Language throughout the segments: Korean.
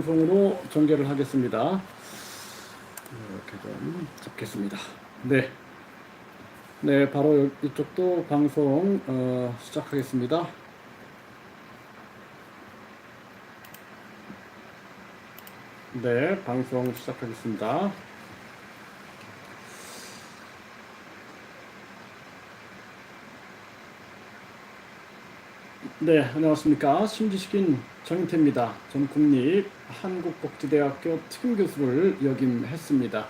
방송으로 전개를 하겠습니다. 이렇게 좀 잡겠습니다. 네. 네, 바로 여- 이쪽도 방송 어, 시작하겠습니다. 네, 방송 시작하겠습니다. 네, 안녕하십니까. 심지식인 정인태입니다. 전 국립 한국복지대학교 특임교수를 역임했습니다.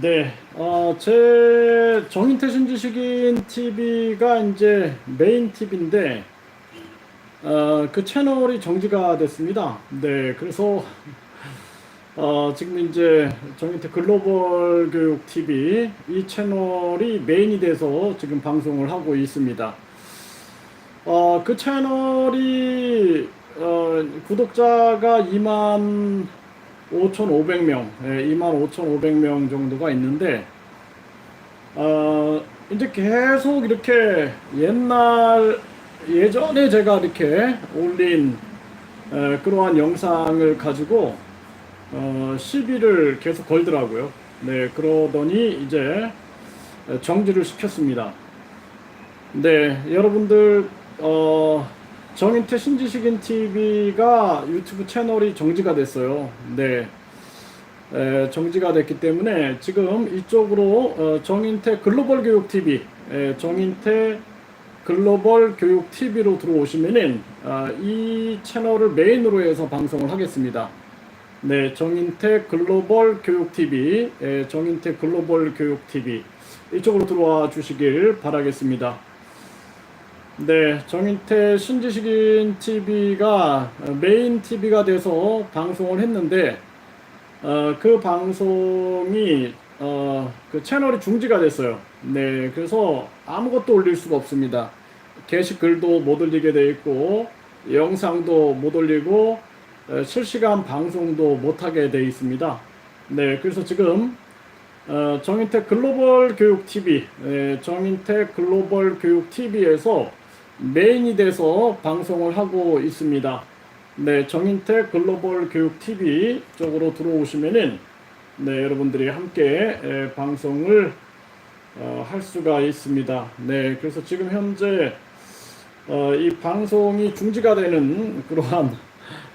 네, 어, 제 정인태 심지식인 TV가 이제 메인 TV인데, 어, 그 채널이 정지가 됐습니다. 네, 그래서 어, 지금 이제 정인태 글로벌 교육 TV 이 채널이 메인이 돼서 지금 방송을 하고 있습니다. 어, 그 채널이 어, 구독자가 2만 5,500명, 예, 2만 5,500명 정도가 있는데 어, 이제 계속 이렇게 옛날 예전에 제가 이렇게 올린 에, 그러한 영상을 가지고 어, 시비를 계속 걸더라고요. 네, 그러더니 이제 정지를 시켰습니다. 네, 여러분들 어, 정인태 신지식인 TV가 유튜브 채널이 정지가 됐어요. 네. 에, 정지가 됐기 때문에 지금 이쪽으로 어, 정인태 글로벌 교육 TV, 에, 정인태 글로벌 교육 TV로 들어오시면은 아, 이 채널을 메인으로 해서 방송을 하겠습니다. 네, 정인태 글로벌 교육 TV, 에, 정인태 글로벌 교육 TV 이쪽으로 들어와 주시길 바라겠습니다. 네, 정인태 신지식인 TV가 메인 TV가 돼서 방송을 했는데 어, 그 방송이 어, 그 채널이 중지가 됐어요. 네, 그래서 아무것도 올릴 수가 없습니다. 게시글도 못 올리게 돼 있고 영상도 못 올리고 어, 실시간 방송도 못 하게 돼 있습니다. 네, 그래서 지금 어, 정인태 글로벌 교육 TV, 예, 정인태 글로벌 교육 TV에서 메인이 돼서 방송을 하고 있습니다. 네, 정인태 글로벌 교육 TV 쪽으로 들어오시면은 네, 여러분들이 함께 예, 방송을 어, 할 수가 있습니다. 네, 그래서 지금 현재 어, 이 방송이 중지가 되는 그러한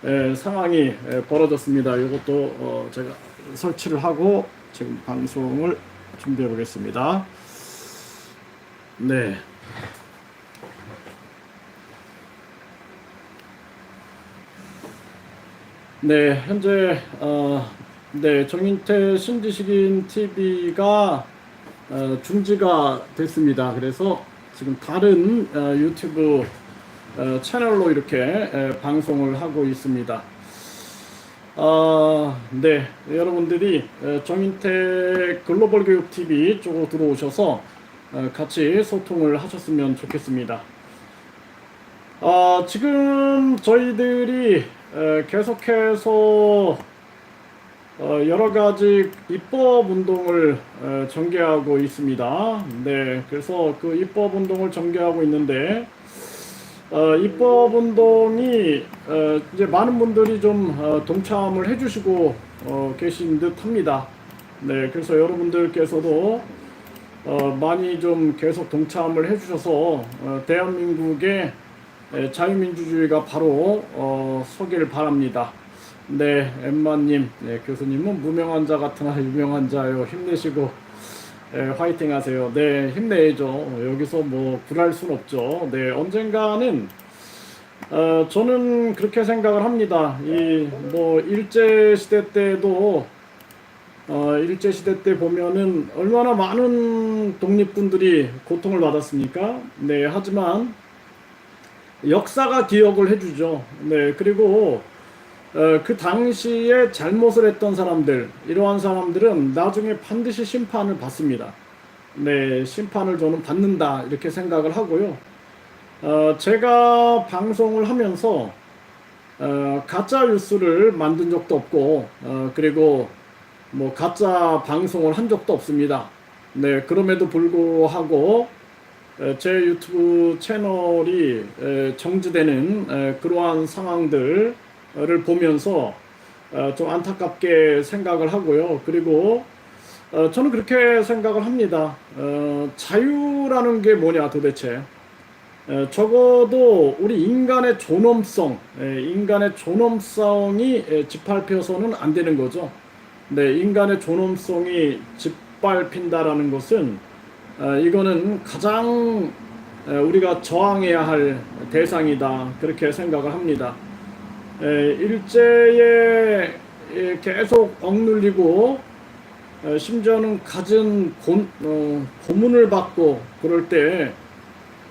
예, 상황이 예, 벌어졌습니다. 이것도 어, 제가 설치를 하고 지금 방송을 준비해 보겠습니다. 네. 네, 현재 어, 네 정인태 신지식인 TV가 어, 중지가 됐습니다. 그래서 지금 다른 어, 유튜브 어, 채널로 이렇게 에, 방송을 하고 있습니다. 아, 네, 여러분들이 에, 정인태 글로벌 교육 TV 쪽으로 들어오셔서 어, 같이 소통을 하셨으면 좋겠습니다. 아, 지금 저희들이 에, 계속해서 어, 여러 가지 입법 운동을 에, 전개하고 있습니다. 네, 그래서 그 입법 운동을 전개하고 있는데 어, 입법 운동이 어, 이제 많은 분들이 좀 어, 동참을 해주시고 어, 계신 듯합니다. 네, 그래서 여러분들께서도 어, 많이 좀 계속 동참을 해주셔서 어, 대한민국의 에, 자유민주주의가 바로 어, 서길 바랍니다. 네, 엠마님, 네, 교수님은 무명한 자 같으나 유명한 자요. 힘내시고 예, 화이팅 하세요. 네, 힘내죠. 여기서 뭐 굴할 순 없죠. 네, 언젠가는 어, 저는 그렇게 생각을 합니다. 이 뭐 일제 시대 때도 어, 일제 시대 때 보면은 얼마나 많은 독립군들이 고통을 받았습니까? 네, 하지만 역사가 기억을 해주죠. 네, 그리고 어, 그 당시에 잘못을 했던 사람들, 이러한 사람들은 나중에 반드시 심판을 받습니다. 네, 심판을 저는 받는다, 이렇게 생각을 하고요. 어, 제가 방송을 하면서, 어, 가짜 뉴스를 만든 적도 없고, 어, 그리고 뭐, 가짜 방송을 한 적도 없습니다. 네, 그럼에도 불구하고, 에, 제 유튜브 채널이 에, 정지되는 에, 그러한 상황들, 상황을 보면서 어, 좀 안타깝게 생각을 하고요. 그리고 어, 저는 그렇게 생각을 합니다. 어, 자유라는 게 뭐냐 도대체. 에, 적어도 우리 인간의 존엄성, 에, 인간의 존엄성이 에, 짓밟혀서는 안 되는 거죠. 네, 인간의 존엄성이 짓밟힌다라는 것은 어, 이거는 가장 에, 우리가 저항해야 할 대상이다 그렇게 생각을 합니다. 에, 일제에 에, 계속 억눌리고 에, 심지어는 갖은 고, 어, 고문을 받고 그럴 때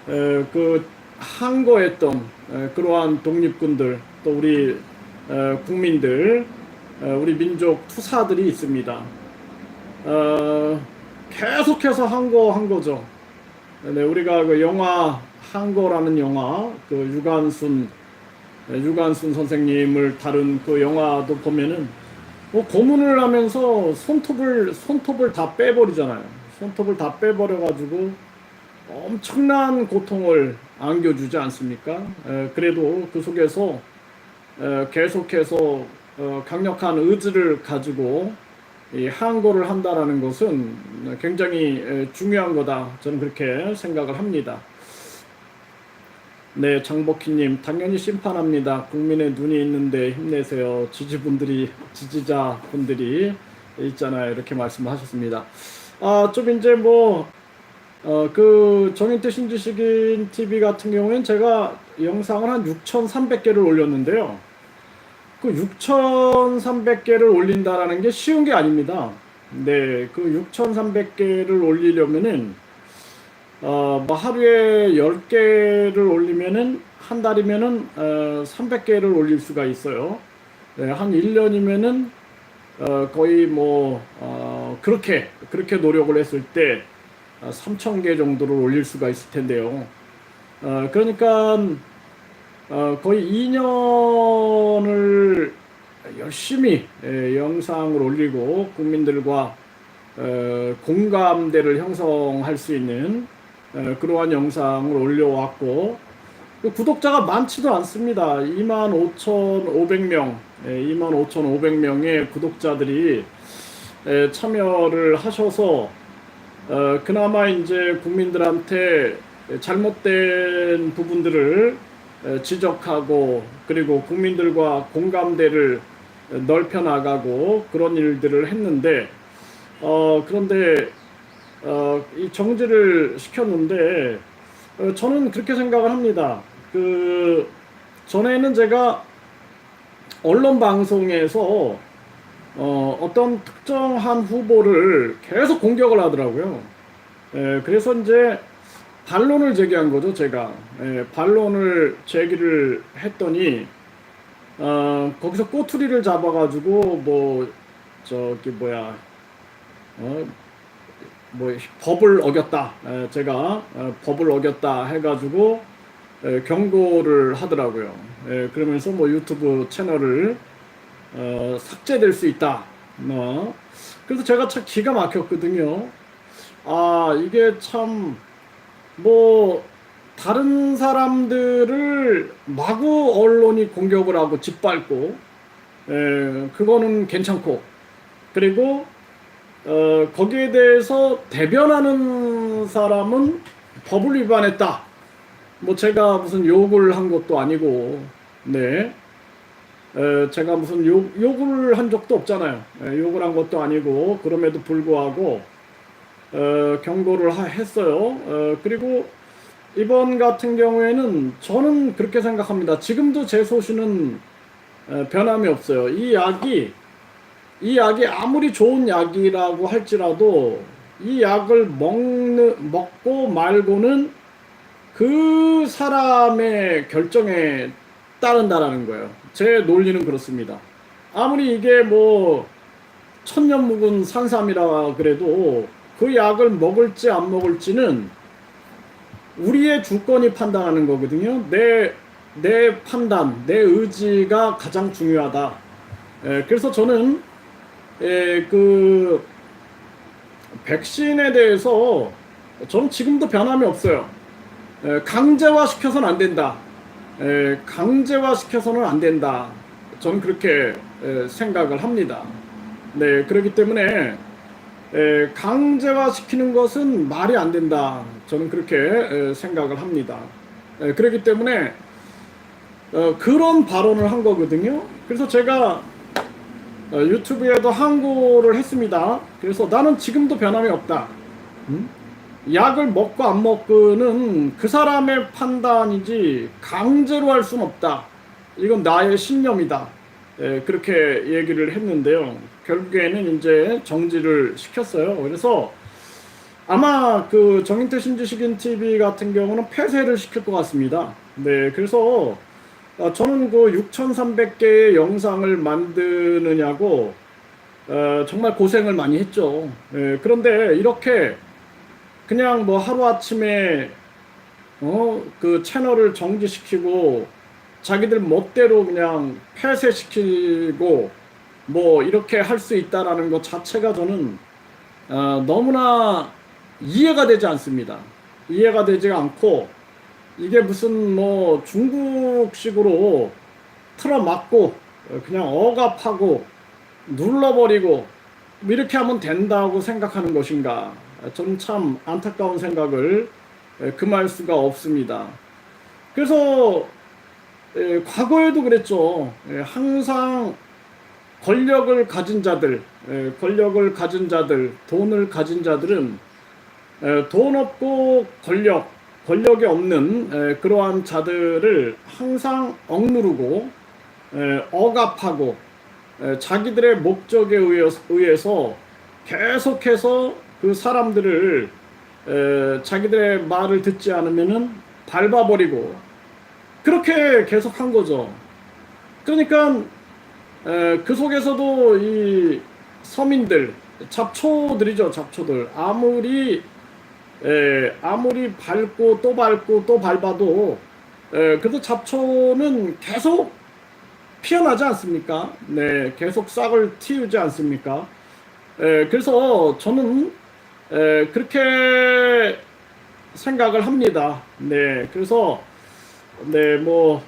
에, 그 항거했던 에, 그러한 독립군들 또 우리 에, 국민들 에, 우리 민족 투사들이 있습니다. 어, 계속해서 항거한 거죠. 네, 우리가 그 영화 항거라는 영화 그 유관순 네, 유관순 선생님을 다룬 그 영화도 보면은 뭐 고문을 하면서 손톱을 손톱을 다 빼버리잖아요. 손톱을 다 빼버려 가지고 엄청난 고통을 안겨주지 않습니까? 에, 그래도 그 속에서 에, 계속해서 어, 강력한 의지를 가지고 이 항고를 한다라는 것은 굉장히 에, 중요한 거다. 저는 그렇게 생각을 합니다. 네, 장복희님, 당연히 심판합니다. 국민의 눈이 있는데 힘내세요. 지지분들이, 지지자분들이 있잖아요. 이렇게 말씀하셨습니다. 아, 좀 이제 뭐, 어, 그, 정인태 신지식인 TV 같은 경우에는 제가 영상을 한 6,300개를 올렸는데요. 그 6,300개를 올린다라는 게 쉬운 게 아닙니다. 네, 그 6,300개를 올리려면은 어, 뭐 하루에 10개를 올리면은 한 달이면은 어, 300개를 올릴 수가 있어요. 네, 한 1년이면은 어, 거의 뭐 어, 그렇게 그렇게 노력을 했을 때 어, 3,000개 정도를 올릴 수가 있을 텐데요. 어, 그러니까 어, 거의 2년을 열심히 예, 영상을 올리고 국민들과 어, 공감대를 형성할 수 있는 어, 그러한 영상을 올려왔고 그 구독자가 많지도 않습니다. 25,500명, 예, 25,500명의 구독자들이 예, 참여를 하셔서 어, 그나마 이제 국민들한테 잘못된 부분들을 에, 지적하고 그리고 국민들과 공감대를 넓혀 나가고 그런 일들을 했는데 어 그런데 어 이 정지를 시켰는데 어, 저는 그렇게 생각을 합니다. 그 전에는 제가 언론 방송에서 어, 어떤 특정한 후보를 계속 공격을 하더라고요. 에, 그래서 이제 반론을 제기한 거죠, 제가. 에, 반론을 제기를 했더니, 어, 거기서 꼬투리를 잡아가지고, 뭐, 저기, 뭐야, 어, 뭐, 법을 어겼다. 에, 제가 어, 법을 어겼다 해가지고, 에, 경고를 하더라고요. 에, 그러면서 뭐 유튜브 채널을 어, 삭제될 수 있다. 뭐. 그래서 제가 참 기가 막혔거든요. 아, 이게 참, 뭐, 다른 사람들을 마구 언론이 공격을 하고 짓밟고, 에, 그거는 괜찮고, 그리고, 어, 거기에 대해서 대변하는 사람은 법을 위반했다. 뭐 제가 무슨 욕을 한 것도 아니고, 네. 에, 제가 무슨 욕, 욕을 한 적도 없잖아요. 에, 욕을 한 것도 아니고 그럼에도 불구하고 어, 경고를 하, 했어요. 어, 그리고 이번 같은 경우에는 저는 그렇게 생각합니다. 지금도 제 소신은 에, 변함이 없어요. 이 약이 이 약이 아무리 좋은 약이라고 할지라도 이 약을 먹는 먹고 말고는 그 사람의 결정에 따른다라는 거예요. 제 논리는 그렇습니다. 아무리 이게 뭐 천년 묵은 산삼이라 그래도 그 약을 먹을지 안 먹을지는 우리의 주권이 판단하는 거거든요. 내, 내 판단, 내 의지가 가장 중요하다. 에, 그래서 저는 에, 그 백신에 대해서 저는 지금도 변함이 없어요. 에, 강제화 시켜서는 안 된다. 에, 강제화 시켜서는 안 된다. 저는 그렇게 에, 생각을 합니다. 네, 그렇기 때문에 에, 강제화 시키는 것은 말이 안 된다. 저는 그렇게 에, 생각을 합니다. 에, 그렇기 때문에 어, 그런 발언을 한 거거든요. 그래서 제가 어, 유튜브에도 항고를 했습니다. 그래서 나는 지금도 변함이 없다. 음? 약을 먹고 안 먹고는 그 사람의 판단이지 강제로 할 수는 없다. 이건 나의 신념이다. 예, 그렇게 얘기를 했는데요. 결국에는 이제 정지를 시켰어요. 그래서 아마 그 정인태 신지식인 TV 같은 경우는 폐쇄를 시킬 것 같습니다. 네, 그래서 어, 저는 그 6,300개의 영상을 만드느냐고 어, 정말 고생을 많이 했죠. 예, 그런데 이렇게 그냥 뭐 하루 아침에 어, 그 채널을 정지시키고 자기들 멋대로 그냥 폐쇄시키고 뭐 이렇게 할 수 있다라는 것 자체가 저는 어, 너무나 이해가 되지 않습니다. 이해가 되지가 않고 이게 무슨 뭐 중국식으로 틀어막고 어, 그냥 억압하고 눌러버리고 뭐 이렇게 하면 된다고 생각하는 것인가? 저는 참 안타까운 생각을 에, 금할 수가 없습니다. 그래서 에, 과거에도 그랬죠. 에, 항상 권력을 가진 자들, 에, 권력을 가진 자들, 돈을 가진 자들은 에, 돈 없고 권력, 권력이 없는 에, 그러한 자들을 항상 억누르고 에, 억압하고 에, 자기들의 목적에 의해서, 계속해서 그 사람들을 에, 자기들의 말을 듣지 않으면은 밟아버리고 그렇게 계속 한 거죠. 그러니까 에, 그 속에서도 이 서민들 잡초들이죠 잡초들 아무리 에, 아무리 밟고 또 밟고 또 밟아도 에, 그래도 잡초는 계속 피어나지 않습니까? 네, 계속 싹을 틔우지 않습니까? 에, 그래서 저는 에, 그렇게 생각을 합니다. 네, 그래서 네, 뭐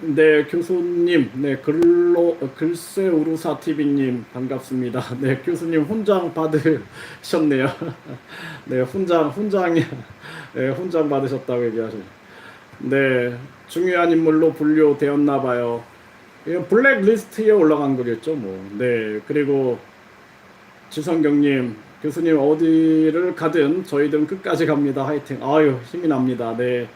네, 교수님, 네, 글로, 글쎄 우루사 TV님, 반갑습니다. 네, 교수님 훈장 받으셨네요. 네, 훈장, 훈장이, 네, 훈장 받으셨다고 얘기하시네. 네, 중요한 인물로 분류되었나봐요. 이거 블랙리스트에 올라간 거겠죠, 뭐. 네, 그리고 지성경님, 교수님 어디를 가든 저희들은 끝까지 갑니다. 화이팅. 아유, 힘이 납니다. 네.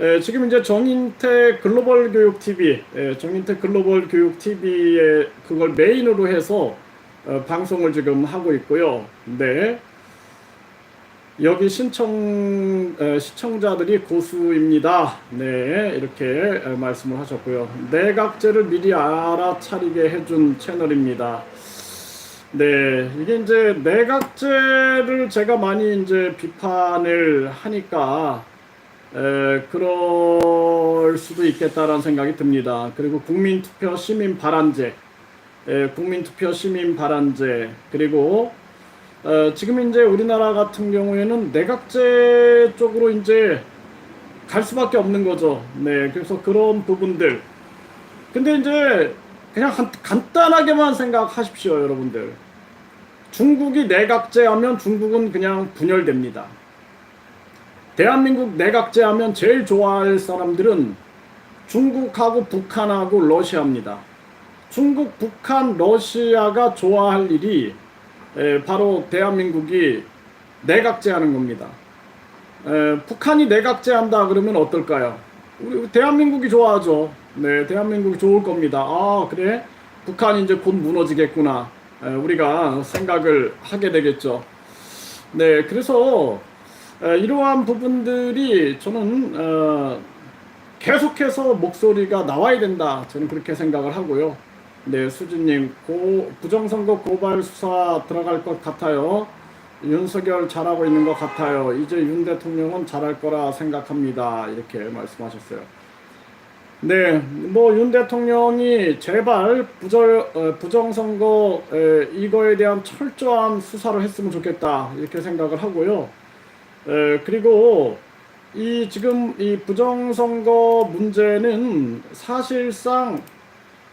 에, 지금 이제 정인태 글로벌 교육 TV, 에, 정인태 글로벌 교육 TV에 그걸 메인으로 해서 어, 방송을 지금 하고 있고요. 네. 여기 신청 에, 시청자들이 고수입니다. 네, 이렇게 에, 말씀을 하셨고요. 내각제를 미리 알아차리게 해준 채널입니다. 네, 이게 이제 내각제를 제가 많이 이제 비판을 하니까 에, 그럴 수도 있겠다라는 생각이 듭니다. 그리고 국민투표 시민 발안제, 에, 국민투표 시민 발안제, 그리고 어, 지금 이제 우리나라 같은 경우에는 내각제 쪽으로 이제 갈 수밖에 없는 거죠. 네, 그래서 그런 부분들. 근데 이제 그냥 간, 간단하게만 생각하십시오, 여러분들. 중국이 내각제하면 중국은 그냥 분열됩니다. 대한민국 내각제 하면 제일 좋아할 사람들은 중국하고 북한하고 러시아입니다. 중국, 북한, 러시아가 좋아할 일이 에, 바로 대한민국이 내각제 하는 겁니다. 에, 북한이 내각제 한다 그러면 어떨까요? 우리 대한민국이 좋아하죠. 네, 대한민국이 좋을 겁니다. 아, 그래? 북한이 이제 곧 무너지겠구나. 에, 우리가 생각을 하게 되겠죠. 네, 그래서 에, 이러한 부분들이 저는 어, 계속해서 목소리가 나와야 된다. 저는 그렇게 생각을 하고요. 네, 수진님, 고, 부정선거 고발 수사 들어갈 것 같아요. 윤석열 잘하고 있는 것 같아요. 이제 윤 대통령은 잘할 거라 생각합니다. 이렇게 말씀하셨어요. 네, 뭐 윤 대통령이 제발 부절, 어, 부정선거 에, 이거에 대한 철저한 수사를 했으면 좋겠다. 이렇게 생각을 하고요. 에, 그리고 이 지금 이 부정선거 문제는 사실상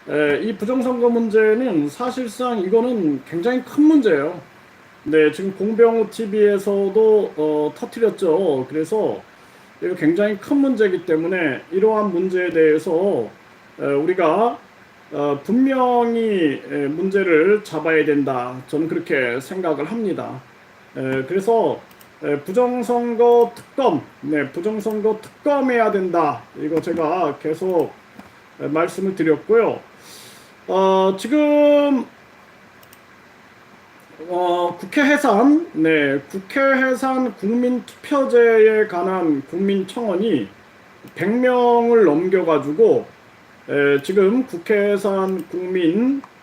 에, 이 부정선거 문제는 사실상 이거는 굉장히 큰 문제예요. 네, 지금 공병호 TV에서도 어, 터트렸죠. 그래서 이거 굉장히 큰 문제이기 때문에 이러한 문제에 대해서 에, 우리가 어, 분명히 에, 문제를 잡아야 된다. 저는 그렇게 생각을 합니다. 에, 그래서 에, 부정선거 특검, 네, 부정선거 특검해야 된다. 이거 제가 계속 에, 말씀을 드렸고요. 어, 지금 어, 국회 해산, 네, 국회 해산 국민 투표제에 관한 국민청원이 100명을 넘겨가지고 에, 지금 국회 해산 국민 에,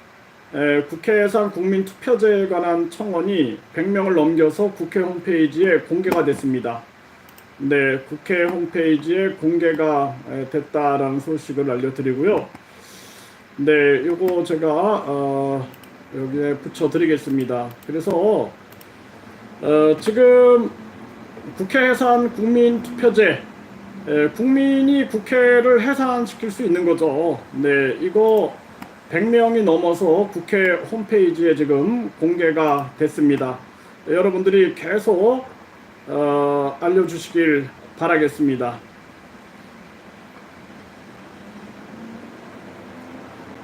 국회 해산 국민 투표제에 관한 청원이 100명을 넘겨서 국회 홈페이지에 공개가 됐습니다. 네, 국회 홈페이지에 공개가 에, 됐다라는 소식을 알려드리고요. 네, 요거 제가 어, 여기에 붙여드리겠습니다. 그래서 어, 지금 국회 해산 국민 투표제 에, 국민이 국회를 해산시킬 수 있는 거죠. 네, 이거 100명이 넘어서 국회 홈페이지에 지금 공개가 됐습니다. 여러분들이 계속 어, 알려주시길 바라겠습니다.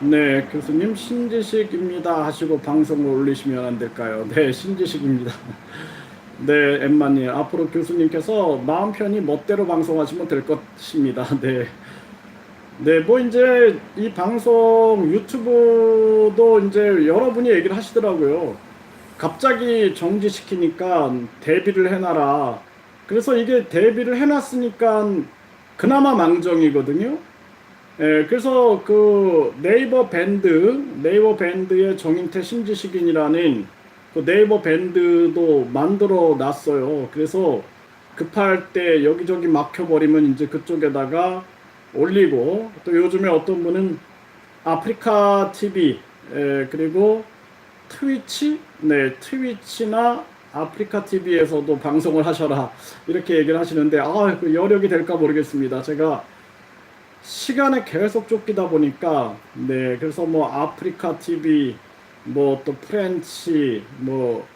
네, 교수님 신지식입니다 하시고 방송을 올리시면 안 될까요? 네, 신지식입니다. 네, 엠마님 앞으로 교수님께서 마음 편히 멋대로 방송하시면 될 것입니다. 네. 네, 뭐 이제 이 방송 유튜브도 이제 여러분이 얘기를 하시더라고요. 갑자기 정지시키니까 데뷔를 해놔라. 그래서 이게 데뷔를 해놨으니까 그나마 망정이거든요. 예, 그래서 그 네이버 밴드, 네이버 밴드의 정인태 신지식인이라는 그 네이버 밴드도 만들어 놨어요. 그래서 급할 때 여기저기 막혀버리면 이제 그쪽에다가 올리고 또 요즘에 어떤 분은 아프리카 TV 에, 그리고 트위치? 네 트위치나 아프리카 TV에서도 방송을 하셔라. 이렇게 얘기를 하시는데 아그 여력이 될까 모르겠습니다. 제가 시간에 계속 쫓기다 보니까 네 그래서 뭐 아프리카 TV 뭐 또 프렌치 뭐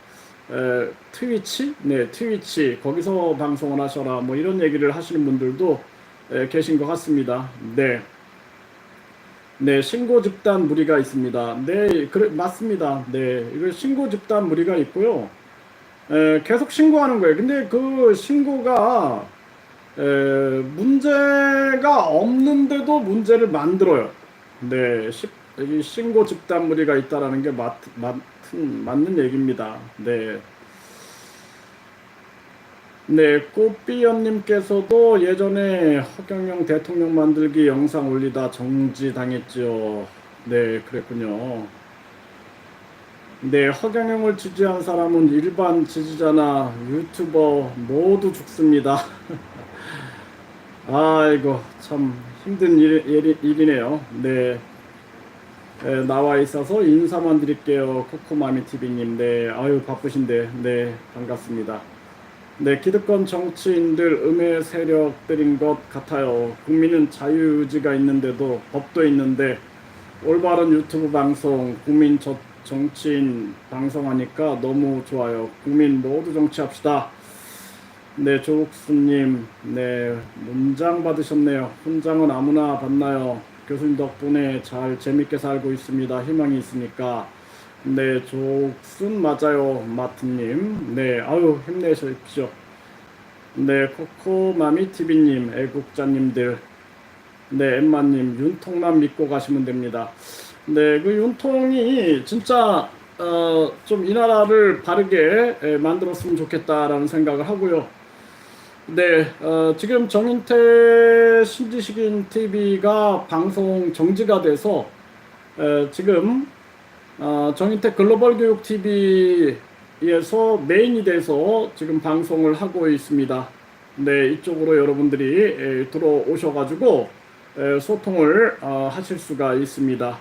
에, 트위치? 네 트위치. 거기서 방송을 하셔라. 뭐 이런 얘기를 하시는 분들도 에, 계신 것 같습니다. 네. 네, 신고 집단 무리가 있습니다. 네, 그래, 맞습니다. 네, 이거 신고 집단 무리가 있고요. 에, 계속 신고하는 거예요. 근데 그 신고가 에, 문제가 없는데도 문제를 만들어요. 네, 시, 이 신고 집단 무리가 있다라는 게 맞, 맞, 맞는 얘기입니다. 네. 네, 꽃비연님께서도 예전에 허경영 대통령 만들기 영상 올리다 정지당했죠. 네, 그랬군요. 네, 허경영을 지지한 사람은 일반 지지자나 유튜버 모두 죽습니다. 아이고, 참 힘든 일, 일, 일이네요. 네. 네, 나와 있어서 인사만 드릴게요. 코코마미 TV님. 네, 아유, 바쁘신데. 네, 반갑습니다. 네, 기득권 정치인들 음해 세력들인 것 같아요. 국민은 자유의지가 있는데도 법도 있는데 올바른 유튜브 방송, 국민 저, 정치인 방송하니까 너무 좋아요. 국민 모두 정치합시다. 네, 조국수님, 네, 문장 받으셨네요. 훈장은 아무나 받나요? 교수님 덕분에 잘 재밌게 살고 있습니다. 희망이 있으니까. 네, 조순 맞아요, 마트님. 네, 아유 힘내십시오. 네, 코코마미 TV님, 애국자님들, 네, 엠마님, 윤통만 믿고 가시면 됩니다. 네, 그 윤통이 진짜 어, 좀 이 나라를 바르게 에, 만들었으면 좋겠다라는 생각을 하고요. 네, 어, 지금 정인태 신지식인 TV가 방송 정지가 돼서 에, 지금 어, 정인택 글로벌 교육 TV에서 메인이 돼서 지금 방송을 하고 있습니다. 네, 이쪽으로 여러분들이 에, 들어오셔가지고 에, 소통을 어, 하실 수가 있습니다.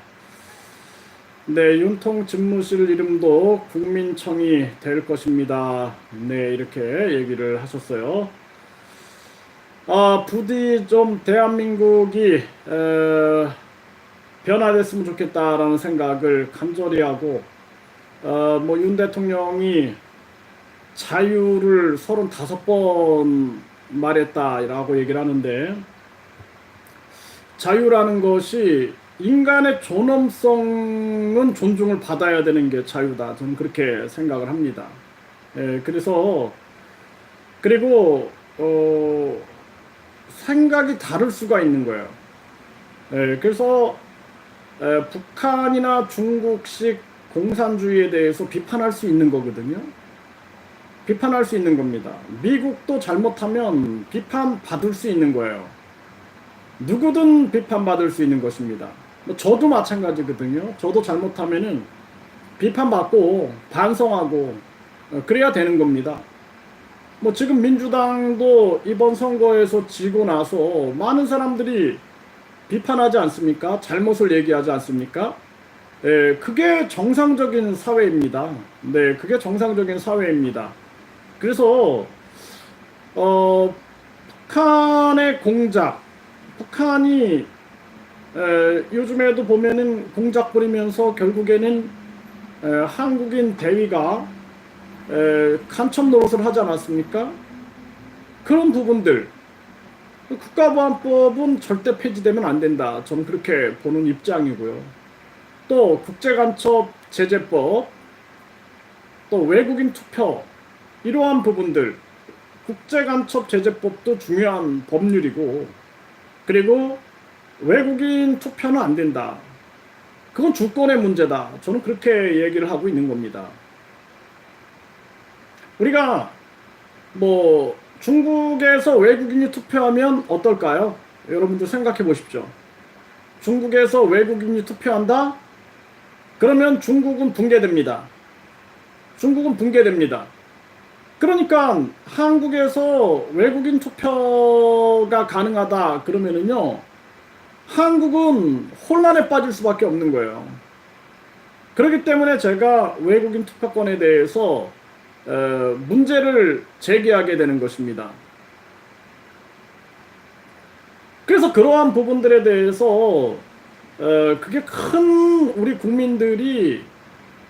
네, 윤통 집무실 이름도 국민청이 될 것입니다. 네, 이렇게 얘기를 하셨어요. 아, 부디 좀 대한민국이 에, 변화됐으면 좋겠다라는 생각을 간절히 하고 어, 뭐 윤 대통령이 자유를 35번 말했다라고 얘기를 하는데 자유라는 것이 인간의 존엄성은 존중을 받아야 되는 게 자유다. 저는 그렇게 생각을 합니다. 예, 그래서 그리고 어, 생각이 다를 수가 있는 거예요. 예, 그래서 에, 북한이나 중국식 공산주의에 대해서 비판할 수 있는 거거든요. 비판할 수 있는 겁니다. 미국도 잘못하면 비판 받을 수 있는 거예요. 누구든 비판받을 수 있는 것입니다. 뭐 저도 마찬가지거든요. 저도 잘못하면은 비판받고 반성하고 어, 그래야 되는 겁니다. 뭐 지금 민주당도 이번 선거에서 지고 나서 많은 사람들이 비판하지 않습니까? 잘못을 얘기하지 않습니까? 예, 그게 정상적인 사회입니다. 네, 그게 정상적인 사회입니다. 그래서 어, 북한의 공작, 북한이 에, 요즘에도 보면은 공작 부리면서 결국에는 에, 한국인 대위가 에, 간첩 노릇을 하지 않았습니까? 그런 부분들 국가보안법은 절대 폐지되면 안 된다. 저는 그렇게 보는 입장이고요. 또 국제간첩 제재법, 또 외국인 투표 이러한 부분들 국제간첩 제재법도 중요한 법률이고 그리고 외국인 투표는 안 된다. 그건 주권의 문제다. 저는 그렇게 얘기를 하고 있는 겁니다. 우리가 뭐 중국에서 외국인이 투표하면 어떨까요? 여러분들 생각해 보십시오. 중국에서 외국인이 투표한다? 그러면 중국은 붕괴됩니다. 중국은 붕괴됩니다. 그러니까 한국에서 외국인 투표가 가능하다 그러면은요, 한국은 혼란에 빠질 수밖에 없는 거예요. 그렇기 때문에 제가 외국인 투표권에 대해서 어, 문제를 제기하게 되는 것입니다. 그래서 그러한 부분들에 대해서 어, 그게 큰 우리 국민들이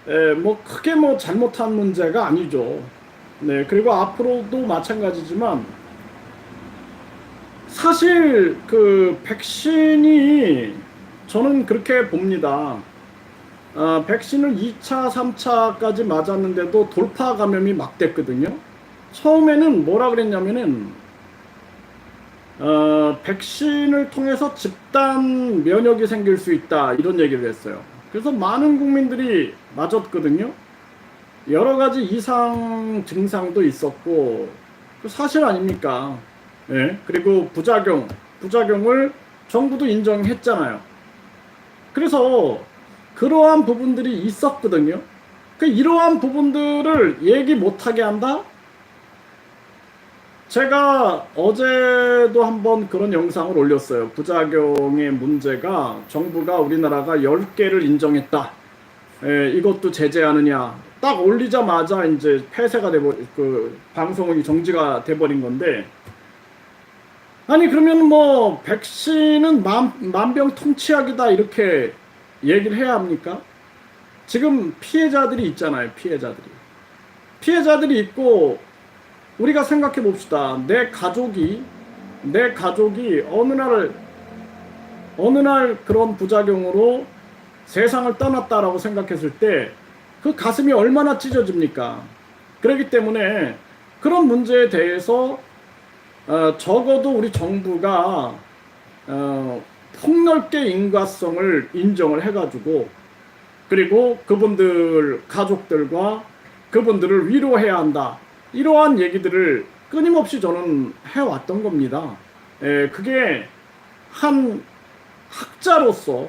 에, 뭐 크게 뭐 잘못한 문제가 아니죠. 네 그리고 앞으로도 마찬가지지만 사실 그 백신이 저는 그렇게 봅니다. 어, 백신을 2차, 3차까지 맞았는데도 돌파 감염이 막 됐거든요. 처음에는 뭐라 그랬냐면은 어, 백신을 통해서 집단 면역이 생길 수 있다 이런 얘기를 했어요. 그래서 많은 국민들이 맞았거든요. 여러 가지 이상 증상도 있었고 그 사실 아닙니까? 예. 그리고 부작용, 부작용을 정부도 인정했잖아요. 그래서 그러한 부분들이 있었거든요. 그 이러한 부분들을 얘기 못하게 한다? 제가 어제도 한번 그런 영상을 올렸어요. 부작용의 문제가 정부가 우리나라가 10개를 인정했다. 에, 이것도 제재하느냐. 딱 올리자마자 이제 폐쇄가 되버, 그, 방송이 정지가 돼버린 건데, 아니, 그러면 뭐, 백신은 만, 만병통치약이다. 이렇게 얘기를 해야 합니까? 지금 피해자들이 있잖아요, 피해자들이. 피해자들이 있고, 우리가 생각해 봅시다. 내 가족이, 내 가족이 어느 날, 어느 날 그런 부작용으로 세상을 떠났다라고 생각했을 때, 그 가슴이 얼마나 찢어집니까? 그렇기 때문에 그런 문제에 대해서 어, 적어도 우리 정부가 어, 폭넓게 인과성을 인정을 해가지고 그리고 그분들 가족들과 그분들을 위로해야 한다. 이러한 얘기들을 끊임없이 저는 해왔던 겁니다. 에, 그게 한 학자로서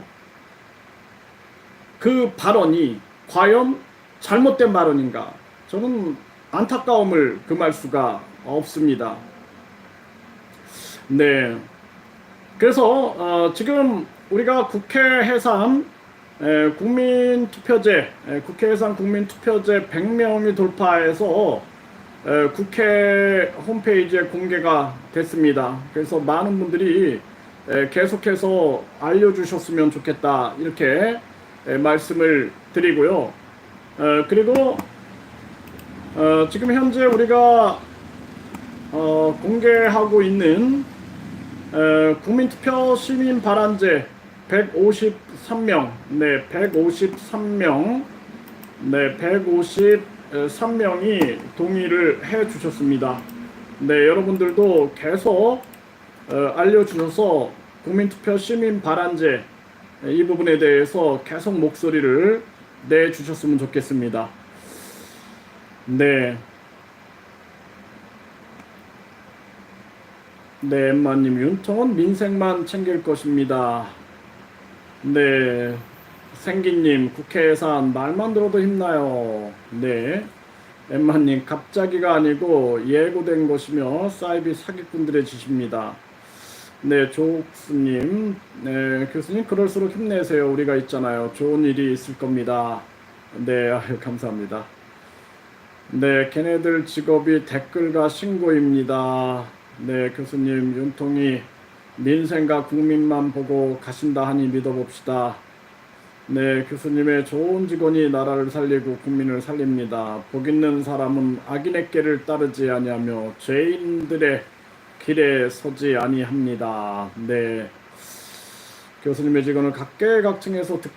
그 발언이 과연 잘못된 발언인가? 저는 안타까움을 금할 수가 없습니다. 네. 그래서 어, 지금 우리가 국회 해산 에, 국민 투표제, 에, 국회 해산 국민 투표제 100명이 돌파해서 에, 국회 홈페이지에 공개가 됐습니다. 그래서 많은 분들이 에, 계속해서 알려주셨으면 좋겠다 이렇게 에, 말씀을 드리고요. 어, 그리고 어, 지금 현재 우리가 어, 공개하고 있는 에, 국민투표 시민 발안제 153명, 네, 153명, 네, 153명이 동의를 해 주셨습니다. 네, 여러분들도 계속 어, 알려주셔서 국민투표 시민 발안제 이 부분에 대해서 계속 목소리를 내 주셨으면 좋겠습니다. 네. 네, 엠마님, 윤통은 민생만 챙길 것입니다. 네, 생기님, 국회 예산 말만 들어도 힘나요. 네, 엠마님, 갑자기가 아니고 예고된 것이며 사이비 사기꾼들의 짓입니다. 네, 조옥수님, 네, 교수님, 그럴수록 힘내세요. 우리가 있잖아요. 좋은 일이 있을 겁니다. 네, 아유, 감사합니다. 네, 걔네들 직업이 댓글과 신고입니다. 네, 교수님, 윤통이 민생과 국민만 보고 가신다 하니 믿어봅시다. 네, 교수님의 좋은 직원이 나라를 살리고 국민을 살립니다. 복 있는 사람은 악인의 길을 따르지 아니하며 죄인들의 길에 서지 아니합니다. 네, 교수님의 직원을 각계각층에서 듣고